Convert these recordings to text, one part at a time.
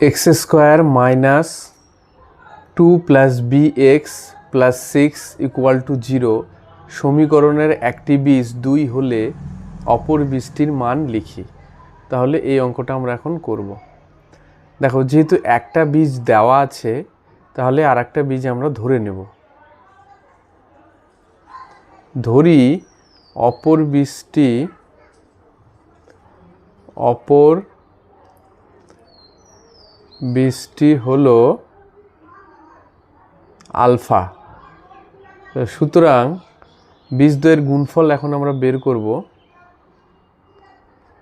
X square minus two plus b x plus six equal to zero সমীকরণের একটি বীজ দুই হলে অপর বীজটির মান লিখি। তাহলে এই অঙ্কটা আমরা এখন করব। দেখো, যেহেতু একটা বীজ দেওয়া আছে, তাহলে আর একটা বীজ আমরা ধরে নেব। ধরি অপর বীজটি অপর বীজটি হলো আলফা। সুতরাং বীজদ্বয়ের গুণফল এখন আমরা বের করব।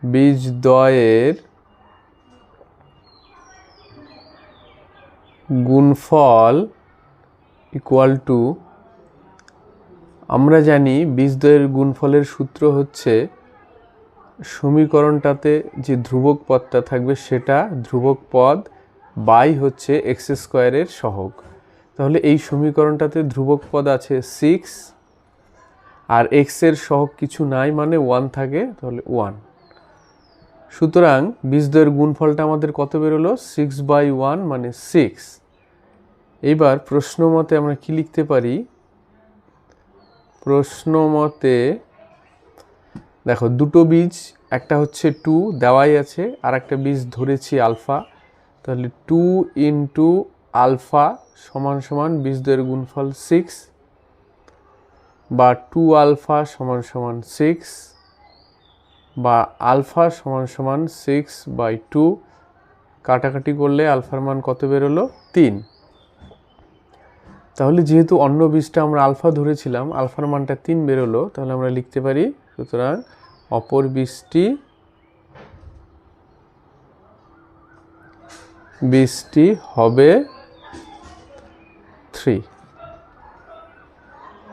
বীজদ্বয়ের গুণফল ইকুয়াল টু আমরা জানি বীজদ্বয়ের গুণফলের সূত্র হচ্ছে সমীকরণটাতে যে ধ্রুবক পদটা থাকবে সেটা ধ্রুবক পদ বাই হচ্ছে এক্স স্কোয়ারের সহগ। তাহলে এই সমীকরণটাতে ধ্রুবক পদ আছে সিক্স, আর এক্সের সহগ কিছু নাই মানে ওয়ান থাকে, তাহলে ওয়ান। সুতরাং বীজদ্বয়ের গুণফলটা আমাদের কত বেরোলো? সিক্স বাই ওয়ান মানে সিক্স। এইবার প্রশ্ন মতে আমরা কি লিখতে পারি? প্রশ্ন মতে, দেখো দুটো বীজ, একটা হচ্ছে টু দেওয়াই আছে আর একটা বীজ ধরেছি আলফা। তাহলে টু ইন্টু আলফা সমান সমান বীজদ্বয়ের গুণফল সিক্স বা টু আলফা সমান সমান সিক্স বা আলফা সমান সমান সিক্স বাই টু কাটাকাটি করলে আলফার মান কত বেরোলো? তিন। তাহলে যেহেতু অন্য বীজটা আমরা আলফা ধরেছিলাম আলফার মানটা তিন বেরোলো, তাহলে আমরা লিখতে পারি সুতরাং অপর বীজটি বীজটি হবে থ্রি